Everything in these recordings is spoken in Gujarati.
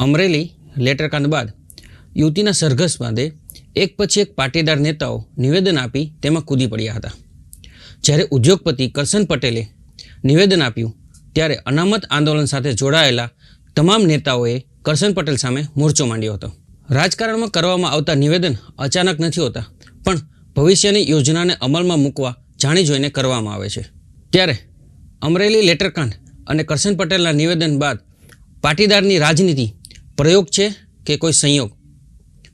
અમરેલી, લેટરકાંડ બાદ યુવતીના સરઘસ બાદે એક પછી એક પાટીદાર નેતાઓ નિવેદન આપી તેમાં કૂદી પડ્યા હતા. જ્યારે ઉદ્યોગપતિ કરશન પટેલે નિવેદન આપ્યું, ત્યારે અનામત આંદોલન સાથે જોડાયેલા તમામ નેતાઓએ કરશન પટેલ સામે મોરચો માંડ્યો હતો. રાજકારણમાં કરવામાં આવતા નિવેદન અચાનક નથી હોતા, પણ ભવિષ્યની યોજનાને અમલમાં મૂકવા જાણી જોઈને કરવામાં આવે છે. ત્યારે અમરેલી, લેટરકાંડ અને કરશન પટેલના નિવેદન બાદ પાટીદારની રાજનીતિ પ્રયોગ છે કે કોઈ સંયોગ?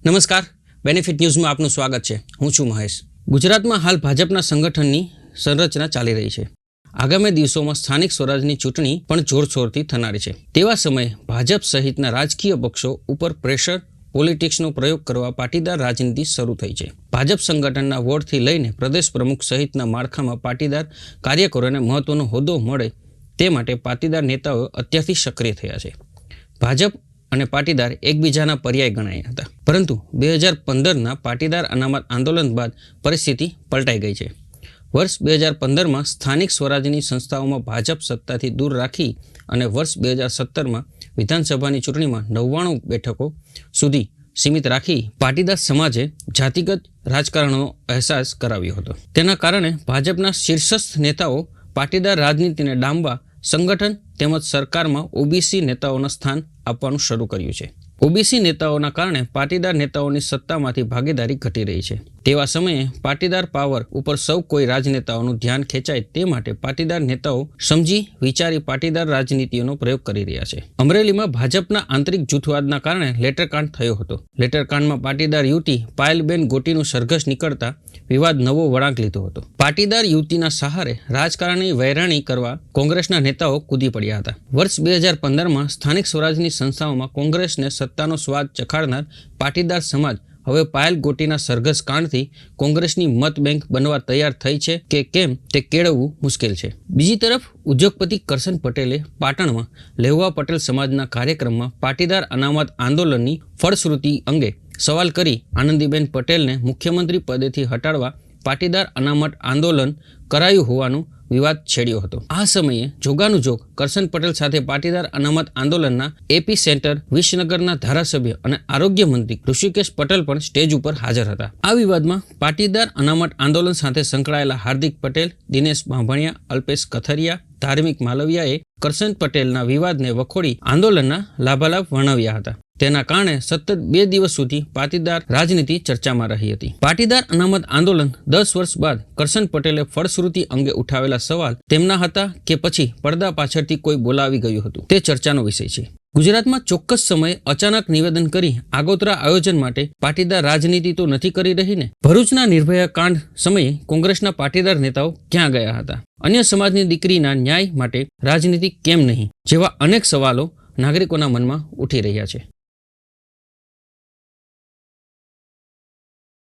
નમસ્કાર બેનિફિટ ન્યૂઝમાં આપનું સ્વાગત છે. હું છું મહેશ. ગુજરાતમાં હાલ ભાજપના સંગઠનની સંરચના ચાલી રહી છે. આગામી દિવસોમાં સ્થાનિક સ્વરાજની ચૂંટણી પણ જોરશોરથી થનારી છે. તેવા સમયે ભાજપ સહિતના રાજકીય પક્ષો ઉપર પ્રેશર, પોલિટિક્સનો પ્રયોગ કરવા પાટીદાર રાજનીતિ શરૂ થઈ છે. ભાજપ સંગઠનના વોર્ડથી લઈને પ્રદેશ પ્રમુખ સહિતના માળખામાં પાટીદાર કાર્યકરોને મહત્વનો હોદ્દો મળે તે માટે પાટીદાર નેતાઓ અત્યારથી સક્રિય થયા છે. ભાજપ અને પાટીદાર એકબીજાના પર્યાય ગણાયા હતા. પરંતુ બે હજાર પંદરના પાટીદાર અનામત આંદોલન બાદ પરિસ્થિતિ પલટાઈ ગઈ છે. વર્ષ બે હજાર પંદરમાં સ્થાનિક સ્વરાજ્યની સંસ્થાઓમાં ભાજપ સત્તાથી દૂર રાખી અને વર્ષ બે હજાર સત્તરમાં વિધાનસભાની ચૂંટણીમાં નવ્વાણું બેઠકો સુધી સીમિત રાખી પાટીદાર સમાજે જાતિગત રાજકારણનો અહેસાસ કરાવ્યો હતો. તેના કારણે ભાજપના શીર્ષસ્થ નેતાઓ પાટીદાર રાજનીતિને ડામવા સંગઠન તેમજ સરકારમાં ઓબીસી નેતાઓના સ્થાન આપવાનું શરૂ કર્યું છે. ઓબીસી નેતાઓના કારણે પાટીદાર નેતાઓની સત્તામાંથી ભાગીદારી ઘટી રહી છે. તેવા સમયે પાટીદાર પાવર ઉપર સૌ કોઈ રાજનેતાઓનું ધ્યાન ખેંચાય તે માટે પાટીદાર નેતાઓ સમજી વિચારી પાટીદાર રાજનીતિઓનો પ્રયોગ કરી રહ્યા છે. અમરેલીમાં ભાજપના આંતરિક જૂથવાદના કારણે લેટરકાંડ થયો હતો. લેટરકાંડમાં પાટીદાર યુવતી પાયલબેન ગોટીનું સરઘસ નીકળતા વિવાદ નવો વળાંક લીધો હતો. પાટીદાર યુવતીના સહારે રાજકારણની વહેરાણી કરવા કોંગ્રેસના નેતાઓ કૂદી પડ્યા હતા. વર્ષ બે હજાર પંદરમાં સ્થાનિક સ્વરાજની સંસ્થાઓમાં કોંગ્રેસને સત્તાનો સ્વાદ ચખાડનાર પાટીદાર સમાજ હવે પાયલ ગોટીના સરઘસ કાંડથી કોંગ્રેસની મત બેંક બનવા તૈયાર થઈ છે કે કેમ તે કેળવવું મુશ્કેલ છે. બીજી તરફ, ઉદ્યોગપતિ કરશન પટેલે પાટણમાં લેહવા પટેલ સમાજના કાર્યક્રમમાં પાટીદાર અનામત આંદોલનની ફળશ્રુતિ અંગે સવાલ કરી આનંદીબેન પટેલને મુખ્યમંત્રી પદેથી હટાડવા પાટીદાર અનામત આંદોલન કરાયું હોવાનું વિવાદ છેડ્યો હતો. આ સમયે જોગાનું જોગ કરશન પટેલ સાથે પાટીદાર અનામત આંદોલનના એપી સેન્ટર, વિસનગરના ધારાસભ્ય અને આરોગ્ય મંત્રી ઋષિકેશ પટેલ પણ સ્ટેજ ઉપર હાજર હતા. આ વિવાદમાં પાટીદાર અનામત આંદોલન સાથે સંકળાયેલા હાર્દિક પટેલ, દિનેશ બાંભણિયા, અલ્પેશ કથરિયા, ધાર્મિક માલવિયાએ કરશન પટેલના વિવાદને વખોડી આંદોલનના લાભાલાભ વર્ણવ્યા હતા. તેના કારણે સતત બે દિવસ સુધી પાટીદાર રાજનીતિ ચર્ચામાં રહી હતી. પાટીદાર અનામત આંદોલન દસ વર્ષ બાદ કરશન પટેલે ફળશ્રુતિ અંગે ઉઠાવેલા સવાલ તેમના હતા કે પછી પડદા પાછળથી કોઈ બોલાવી ગયું હતું. તે ચર્ચાનો વિષય છે. ગુજરાતમાં ચોક્કસ સમયે અચાનક નિવેદન કરી આગોતરા આયોજન માટે પાટીદાર રાજનીતિ તો નથી કરી રહી ને? ભરૂચના નિર્ભયા કાંડ સમયે કોંગ્રેસના પાટીદાર નેતાઓ ક્યાં ગયા હતા? અન્ય સમાજની દીકરીના ન્યાય માટે રાજનીતિ કેમ નહીં? જેવા અનેક સવાલો નાગરિકોના મનમાં ઉઠી રહ્યા છે.